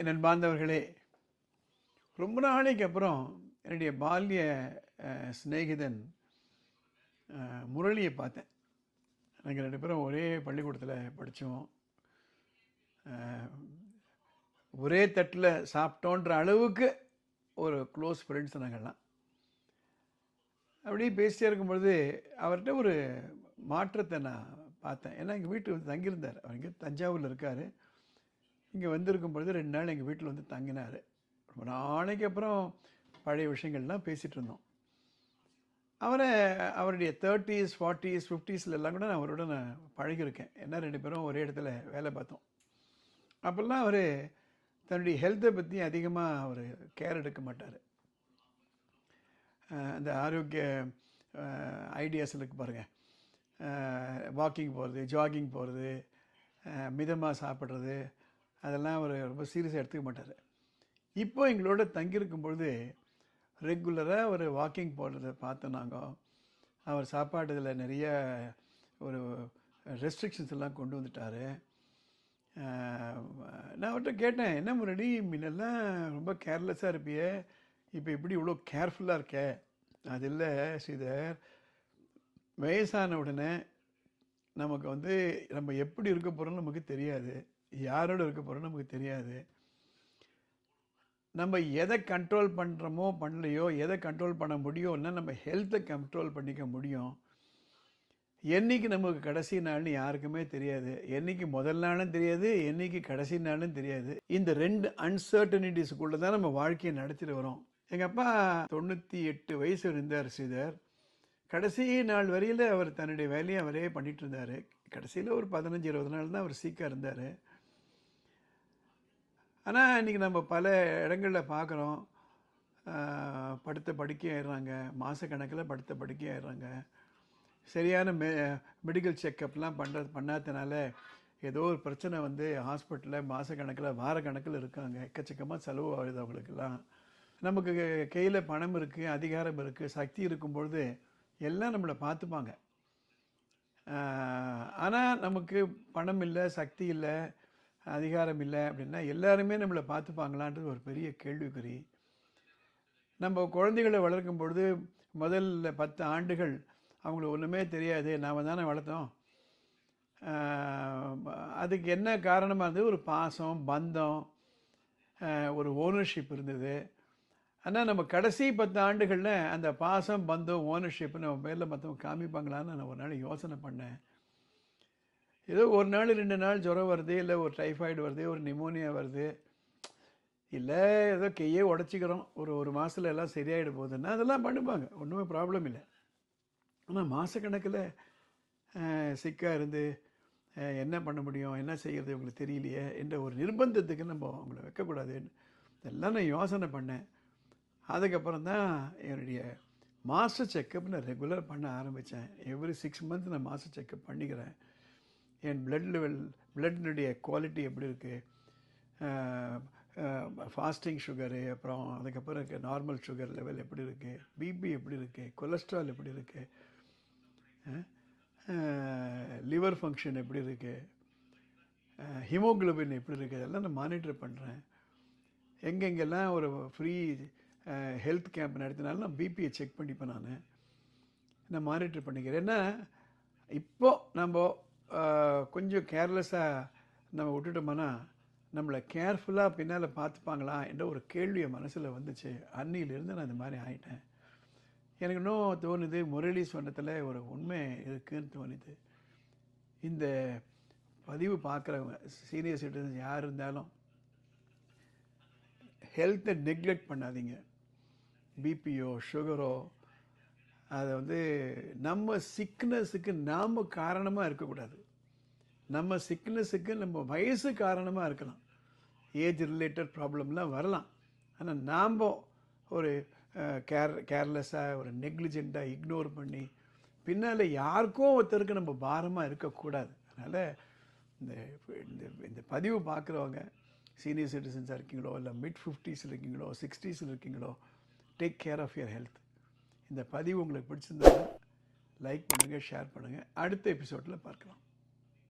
என் அன்பார்ந்தவர்களே ரொம்ப நாளைக்கு அப்புறம் என்னுடைய பால்ய சிநேகிதன் முரளியை பார்த்தேன். நாங்கள் ரெண்டு பேரும் ஒரே பள்ளிக்கூடத்தில் படித்தோம் ஒரே தட்டில் சாப்பிட்டோன்ற அளவுக்கு ஒரு க்ளோஸ் ஃப்ரெண்ட்ஸ் நாங்கள்லாம். அப்படியே பேசிட்டே இருக்கும்பொழுது அவர்கிட்ட ஒரு மாற்றத்தை நான் பார்த்தேன். ஏன்னா எங்கள் வீட்டு வந்து தங்கியிருந்தார். அவர் இங்கே தஞ்சாவூரில் இருக்கார். இங்கே வந்திருக்கும் பொழுது ரெண்டு நாள் எங்கள் வீட்டில் வந்து தங்கினார். ரொம்ப நாளைக்கு அப்புறம் பழைய விஷயங்கள்லாம் பேசிகிட்டு இருந்தோம். அவரை அவருடைய தேர்ட்டிஸ் ஃபார்ட்டிஸ் ஃபிஃப்டிஸில் எல்லாம் கூட நான் அவரோட நான் பழகியிருக்கேன். ஏன்னா ரெண்டு பேரும் ஒரே இடத்துல வேலை பார்த்தோம். அப்போல்லாம் அவர் தன்னுடைய ஹெல்த்தை பற்றி அதிகமாக அவர் கேர் எடுக்க மாட்டார். அந்த ஆரோக்கிய ஐடியாஸ் இருக்கு பாருங்கள் வாக்கிங் போகிறது ஜாகிங் போகிறது மிதமாக சாப்பிட்றது அதெல்லாம் அவர் ரொம்ப சீரியஸாக எடுத்துக்க மாட்டார். இப்போ எங்களோட தங்கியிருக்கும் பொழுது ரெகுலராக அவர் வாக்கிங் போகிறத பார்த்தோம் நாங்கள் அவர் இதில் நிறைய ஒரு ரெஸ்ட்ரிக்ஷன்ஸ் எல்லாம் கொண்டு வந்துட்டார். நான் அவர்கிட்ட கேட்டேன் என்ன முன்னாடி முன்னெல்லாம் ரொம்ப கேர்லெஸ்ஸாக இருப்பியே. இப்போ இப்படி இவ்வளோ கேர்ஃபுல்லாக இருக்க? அது இல்லை ஸ்ரீதர். வயசான உடனே நமக்கு வந்து நம்ம எப்படி இருக்க போகிறோம்னு நமக்கு தெரியாது. யாரோட இருக்க போகிறோம் நமக்கு தெரியாது. நம்ம எதை கண்ட்ரோல் பண்ணுறோமோ பண்ணலையோ எதை கண்ட்ரோல் பண்ண முடியும்னா நம்ம ஹெல்த்தை கண்ட்ரோல் பண்ணிக்க முடியும். என்னைக்கு நமக்கு கடைசி நாள்னு யாருக்குமே தெரியாது. என்னைக்கு முதல் நாளும் தெரியாது என்னைக்கு கடைசி நாளும் தெரியாது. இந்த ரெண்டு அன்சர்டனிட்டிஸுக்குள்ளே தான் நம்ம வாழ்க்கையை நடத்திட்டு வரோம். எங்கள் அப்பா தொண்ணூற்றி எட்டு வயசு இருந்தார் ஸ்ரீதர் கடைசி நாள் வரையில் அவர் தன்னுடைய வேலையை அவரே பண்ணிகிட்டு இருந்தார். கடைசியில் ஒரு பதினஞ்சு இருபது நாள் தான் அவர் சீக்காக இருந்தார். ஆனால் இன்றைக்கி நம்ம பல இடங்களில் பார்க்குறோம் படுத்த படுக்கை ஆயிடுறாங்க மாதக்கணக்கில் படுத்த படுக்கை ஆயிடுறாங்க சரியான மெ மெடிக்கல் செக்கப்லாம் பண்ணுறது பண்ணாதனால ஏதோ ஒரு பிரச்சனை வந்து ஹாஸ்பிட்டலில் மாதக்கணக்கில் வாரக்கணக்கில் இருக்காங்க. எக்கச்சக்கமாக செலவு ஆகுது அவங்களுக்கெல்லாம். நமக்கு கையில் பணம் இருக்குது அதிகாரம் இருக்குது சக்தி இருக்கும் பொழுது எல்லாம் நம்மளை பார்த்துப்பாங்க. ஆனால் நமக்கு பணம் இல்லை சக்தி இல்லை அதிகாரம் இல்லை அப்படின்னா எல்லாருமே நம்மளை பார்த்துப்பாங்களான்றது ஒரு பெரிய கேள்விக்குறி. நம்ம குழந்தைகளை வளர்க்கும் பொழுது முதல்ல பத்து ஆண்டுகள் அவங்களுக்கு ஒன்றுமே தெரியாது. நாம் தானே வளர்த்தோம். அதுக்கு என்ன காரணமாக இருந்தது? ஒரு பாசம் பந்தம் ஒரு ஓனர்ஷிப் இருந்தது. ஆனால் நம்ம கடைசி பத்து ஆண்டுகளில் அந்த பாசம் பந்தம் ஓனர்ஷிப் நம்ம பேரில் மற்றவங்க காமிப்பாங்களான்னு நான் ஒரு நாள் யோசனை பண்ணேன். ஏதோ ஒரு நாள் ரெண்டு நாள் ஜுரம் வருது இல்லை ஒரு டைஃபாய்டு வருது ஒரு நிமோனியா வருது. இல்லை ஏதோ கையே உடச்சிக்கிறோம். ஒரு ஒரு மாதத்தில் எல்லாம் சரியாயிட போகுதுன்னா அதெல்லாம் பண்ணுப்பாங்க ஒன்றுமே ப்ராப்ளம் இல்லை. ஆனால் மாதக்கணக்கில் சிக்காக இருந்து என்ன பண்ண முடியும் என்ன செய்கிறது உங்களுக்கு தெரியலையே என்ற ஒரு நிர்பந்தத்துக்கு நம்ம அவங்கள வைக்கக்கூடாதுன்னு இதெல்லாம் நான் யோசனை பண்ணேன். அதுக்கப்புறம் தான் என்னுடைய மாஸ்டர் செக்கப் நான் ரெகுலர் பண்ண ஆரம்பித்தேன் எவ்ரி சிக்ஸ் மந்த் நான் மாஸ்டர் செக்கப் பண்ணிக்கிறேன். என் பிளட் லெவல் பிளட்னுடைய குவாலிட்டி எப்படி இருக்குது ஃபாஸ்டிங் சுகரு அப்புறம் அதுக்கப்புறம் இருக்க நார்மல் சுகர் லெவல் எப்படி இருக்குது பிபி எப்படி இருக்குது கொலஸ்ட்ரால் எப்படி இருக்குது லிவர் ஃபங்க்ஷன் எப்படி இருக்குது ஹிமோக்ளோபின் எப்படி இருக்குது அதெல்லாம் நான் மானிட்டர் பண்ணுறேன் எங்கெங்கெல்லாம் ஒரு ஃப்ரீ ஹெல்த் கேம்ப் நடத்தினாலும் நான் பிபியை செக் பண்ணிப்பேன் நான். நான் மானிட்டர் பண்ணிக்கிறேன். ஏன்னா இப்போது நம்ம கொஞ்சம் கேர்லெஸ்ஸாக நம்ம விட்டுட்டோம்னா நம்மளை கேர்ஃபுல்லாக பின்னால் பார்த்துப்பாங்களா என்ற ஒரு கேள்வி மனசில் வந்துச்சு. அன்னியிலிருந்து நான் இந்த மாதிரி ஆகிட்டேன் எனக்கு இன்னும் தோணுது முரளி சொன்னத்தில் ஒரு உண்மை இருக்குதுன்னு தோணுது. இந்த பதிவு பார்க்குறவங்க சீனியர் சிட்டிசன்ஸ் யார் இருந்தாலும் ஹெல்த்தை நெக்லெக்ட் பண்ணாதீங்க. பிபியோ சுகரோ அதை வந்து நம்ம சிக்னஸுக்கு நாம் காரணமாக இருக்கக்கூடாது. நம்ம சிக்னஸுக்கு நம்ம வயசு காரணமாக இருக்கலாம். ஏஜ் ரிலேட்டட் ப்ராப்ளம்லாம் வரலாம். ஆனால் நாம் ஒரு கேர் கேர்லெஸ்ஸாக ஒரு நெக்லிஜெண்ட்டாக இக்னோர் பண்ணி பின்னால் யாருக்கும் ஒருத்தருக்கு நம்ம பாரமாக இருக்கக்கூடாது. அதனால் இந்த இந்த இந்த பதிவு பார்க்குறவங்க சீனியர் சிட்டிசன்ஸாக இருக்கீங்களோ இல்லை மிட் ஃபிஃப்டிஸில் இருக்கீங்களோ சிக்ஸ்டீஸில் இருக்கீங்களோ take care of your health இந்த பதிவு உங்களுக்கு பிடிச்சிருந்தா லைக் பண்ணுங்கள் ஷேர் பண்ணுங்கள் அடுத்த எபிசோடில் பார்க்கலாம்.